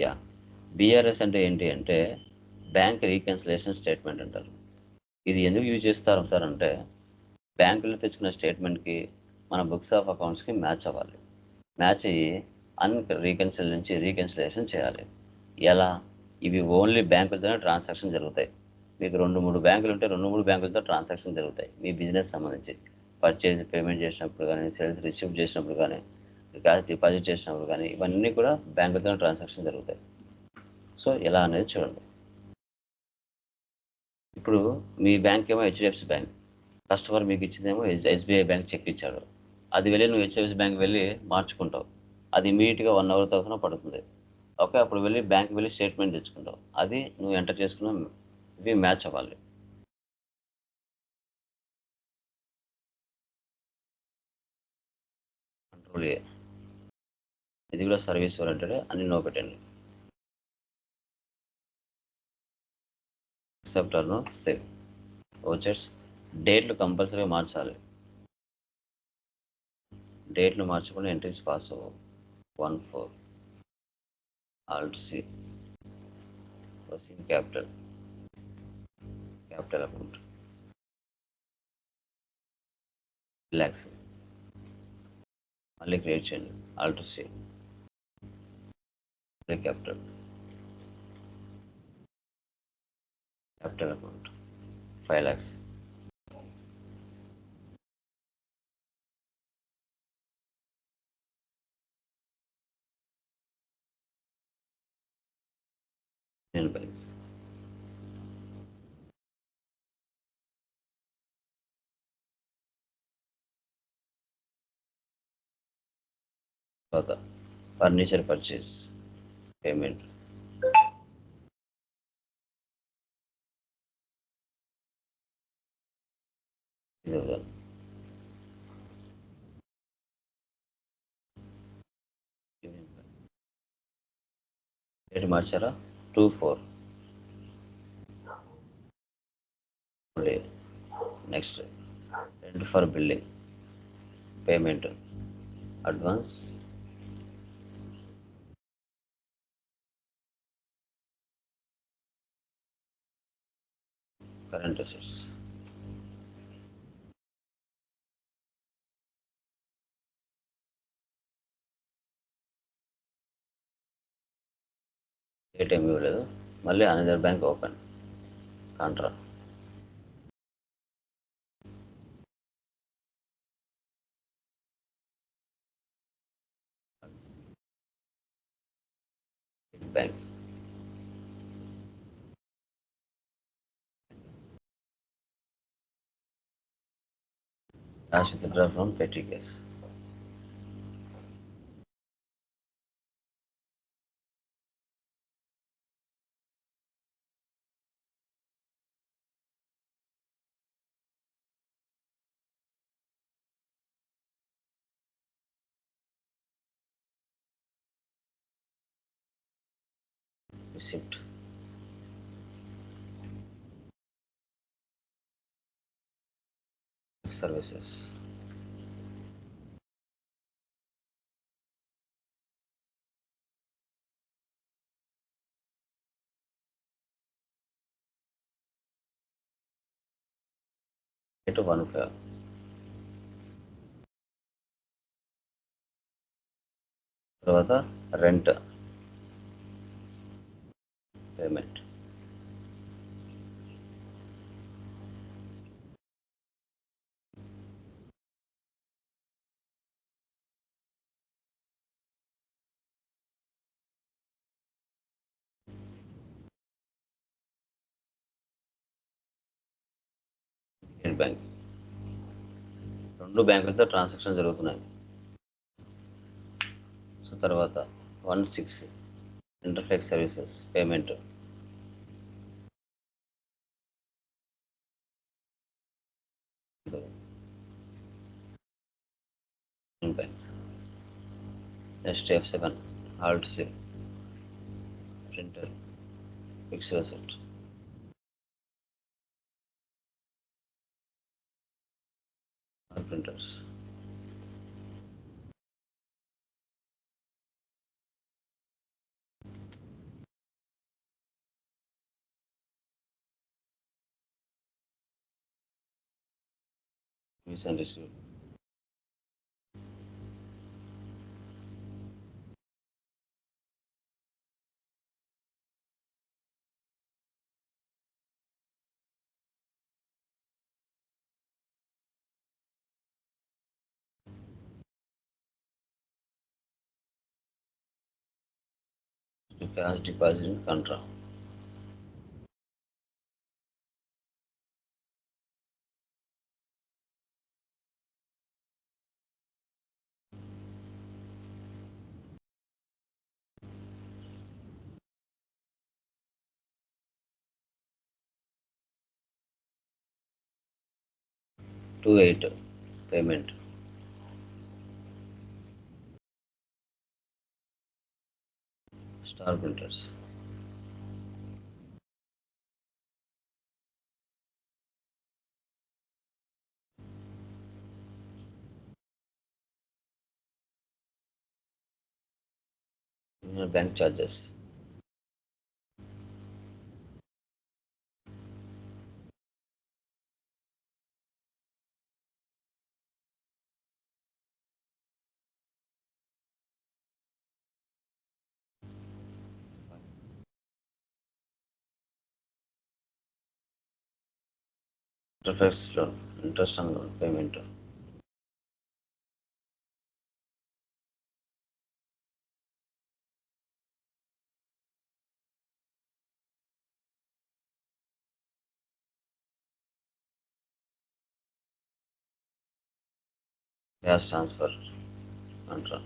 Yeah. BRS అంటే ఏంటి అంటే బ్యాంక్ రీకన్సిలేషన్ స్టేట్మెంట్ అంటారు. ఇది ఎందుకు యూజ్ చేస్తారు సార్ అంటే బ్యాంకులో తెచ్చుకున్న స్టేట్మెంట్కి మన బుక్స్ ఆఫ్ అకౌంట్స్కి మ్యాచ్ అవ్వాలి. మ్యాచ్ అయ్యి అన్ రీకన్సిల్ నుంచి రీకన్సిలేషన్ చేయాలి. ఎలా? ఇవి ఓన్లీ బ్యాంకులతోనే ట్రాన్సాక్షన్ జరుగుతాయి. మీకు రెండు మూడు బ్యాంకులు ఉంటే రెండు మూడు బ్యాంకులతో ట్రాన్సాక్షన్ జరుగుతాయి. మీ బిజినెస్ సంబంధించి. పర్చేజ్ పేమెంట్ చేసినప్పుడు కానీ సేల్స్ రిసీవ్ చేసినప్పుడు కానీ క్యాష్ డిపాజిట్ చేసినప్పుడు కానీ ఇవన్నీ కూడా బ్యాంకులతో ట్రాన్సాక్షన్ జరుగుతాయి. సో ఎలా అనేది చూడండి. ఇప్పుడు మీ బ్యాంక్ ఏమో హెచ్డిఎఫ్సి బ్యాంక్. కస్టమర్ మీకు ఇచ్చిందేమో ఎస్బీఐ బ్యాంక్ చెక్ ఇచ్చాడు. అది వెళ్ళి నువ్వు హెచ్డిఎఫ్సి బ్యాంక్ వెళ్ళి మార్చుకుంటావు. అది ఇమీడియట్గా వన్ అవర్ తర్వాత పడుతుంది. ఓకే అప్పుడు వెళ్ళి బ్యాంక్ వెళ్ళి స్టేట్మెంట్ తెచ్చుకుంటావు. అది నువ్వు ఎంటర్ చేసుకున్న ఇవి మ్యాచ్ అవ్వాలి. కంట్రోల్ ఇది కూడా సర్వీస్ ఓరియంటెడ్ అన్ని నో పెట్టండి యాక్సెప్టర్ను సేవ్ ఓచర్స్ డేట్లు కంపల్సరీగా మార్చాలి. డేట్లు మార్చకుండా ఎంట్రీస్ పాస్ అవ్వవు. One four alt C capital capital account relax మళ్ళీ క్రియేట్ చేయండి. Alt C capital capital amount 5 lakhs. In further. Furniture purchase. Purchase payment date మార్చారా two four next rent for building payment advance current assets ATM ఇవ్వలేదు మళ్ళీ another bank open contra bank Architecture from petri gas. Received. services to one five తర్వాత rent payment Indian bank. రెండు బ్యాంకులతో transaction జరుగుతున్నాయి. So తర్వాత one six ఇంటర్ఫెక్స్ services payment. Bank. Next F seven alt C printer fixed asset printers Misunderstood. cash deposit control. Canara. to it payment Star. Your bank charges. Interest loan, interest on loan payment. Cash transfer. Contra.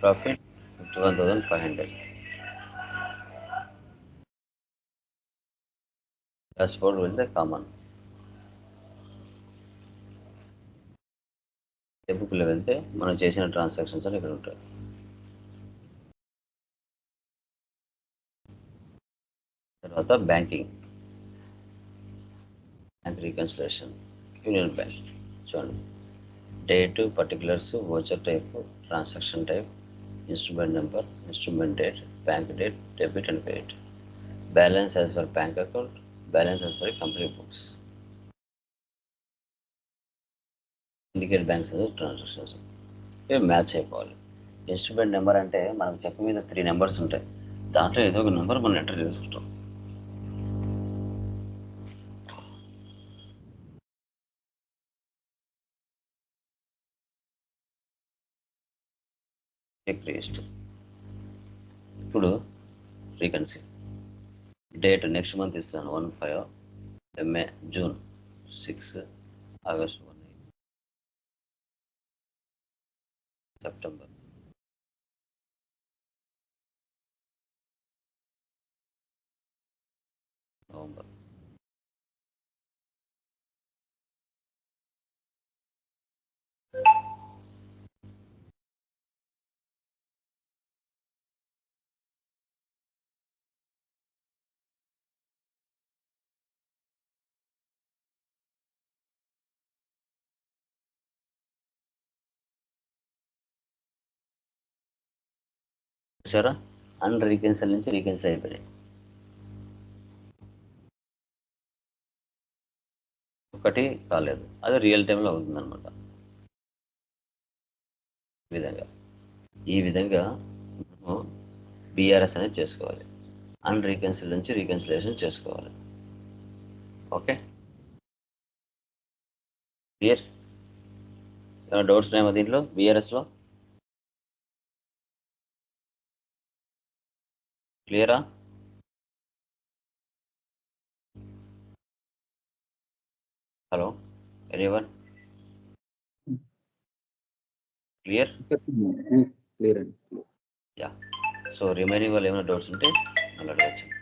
Profit one thousand five hundred hundred. Dashboard will be common. బుక్లో వెళ్తే మనం చేసిన transactions అని ఇక్కడ ఉంటాయి తర్వాత banking bank reconciliation union bank చూడండి date particulars voucher type transaction type instrument number instrument date bank date debit and credit. Balance as per bank account balance as per company books. Indicate banks transactions. ఇవి match అయిపోవాలి. Instrument number అంటే మనకు check మీద three numbers ఉంటాయి. దాంట్లో ఏదో ఒక number మనం ఎంటర్ చేసుకుంటాం. చెక్ రిజిస్టర్ ఇప్పుడు ఫ్రీక్వెన్సీ డేట్ నెక్స్ట్ మంత్ ఇస్తాను one five May June six August one September November చూసారా? అన్ రీకెన్సల్ నుంచి రీకెన్సల్ అయిపోయాయి ఒకటి కాలేదు. అది రియల్ టైంలో అవుతుందన్నమాట ఈ విధంగా. ఈ విధంగా మనము బీఆర్ఎస్ అనేది చేసుకోవాలి. అన్ రీకెన్సిల్ నుంచి రీకన్సిలేషన్ చేసుకోవాలి. ఓకే? క్లియర్? ఏమైనా డౌట్స్ ఉన్నాయా దీంట్లో? బీఆర్ఎస్లో? క్లియరా? Hello anyone? క్లియర్? క్లియర్ అండి. యా. సో రిమైనింగ్ వాళ్ళు ఏమైనా డౌట్స్ ఉంటే నన్ను అడగచ్చు.